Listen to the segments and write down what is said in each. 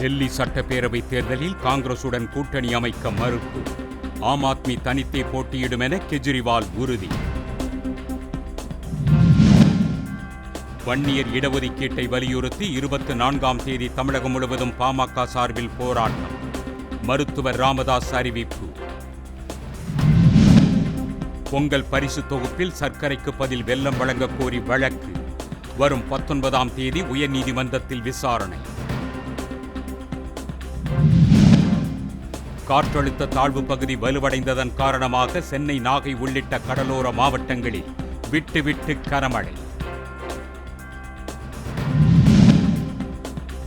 டெல்லி சட்டப்பேரவை தேர்தலில் காங்கிரசுடன் கூட்டணி அமைக்க மறுப்பு. ஆம் ஆத்மி தனித்தே போட்டியிடும் என கெஜ்ரிவால் உறுதி. வன்னியர் இடஒதுக்கீட்டை வலியுறுத்தி இருபத்தி நான்காம் தேதி தமிழகம் முழுவதும் பாமக சார்பில் போராட்டம். மருத்துவர் ராமதாஸ் அறிவிப்பு. பொங்கல் பரிசு தொகுப்பில் சர்க்கரைக்கு பதில் வெல்லம் வழங்கக் கோரி வழக்கு. வரும் பத்தொன்பதாம் தேதி உயர்நீதிமன்றத்தில் விசாரணை. காற்றழுத்த தாழ்வு பகுதி வலுவடைந்ததன் காரணமாக சென்னை நாகை உள்ளிட்ட கடலோர மாவட்டங்களில் விட்டு விட்டு கனமழை.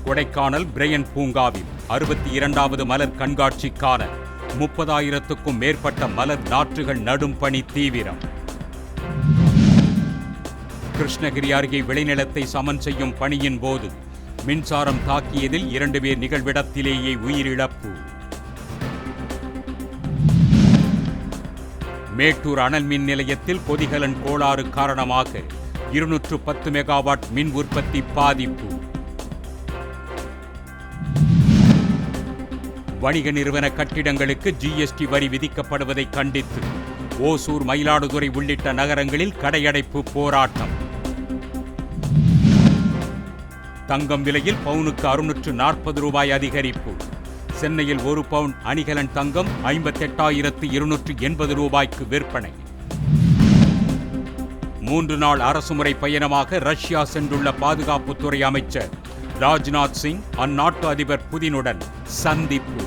கொடைக்கானல் பிரையன் பூங்காவில் அறுபத்தி இரண்டாவது மலர் கண்காட்சிக்கான முப்பதாயிரத்துக்கும் மேற்பட்ட மலர் நாற்றுகள் நடும் பணி தீவிரம். கிருஷ்ணகிரி அருகே விளைநிலத்தை சமன் செய்யும் பணியின் போது மின்சாரம் தாக்கியதில் இரண்டு பேர் நிகழ்விடத்திலேயே உயிரிழப்பு. மேட்டூர் அனல் மின் நிலையத்தில் கொதிகலன் கோளாறு காரணமாக இருநூற்று பத்து மெகாவாட் மின் உற்பத்தி பாதிப்பு. வணிக நிறுவன கட்டிடங்களுக்கு ஜிஎஸ்டி வரி விதிக்கப்படுவதை கண்டித்து ஓசூர் மயிலாடுதுறை உள்ளிட்ட நகரங்களில் கடையடைப்பு போராட்டம். தங்கம் விலையில் பவுனுக்கு அறுநூற்று நாற்பது ரூபாய் அதிகரிப்பு. சென்னையில் ஒரு பவுன் அணிகலன் தங்கம் ஐம்பத்தெட்டாயிரத்து இருநூற்று எண்பது ரூபாய்க்கு விற்பனை. மூன்று நாள் அரசுமுறை பயணமாக ரஷ்யா சென்றுள்ள பாதுகாப்புத்துறை அமைச்சர் ராஜ்நாத் சிங் அந்நாட்டு அதிபர் புதினுடன் சந்திப்பு.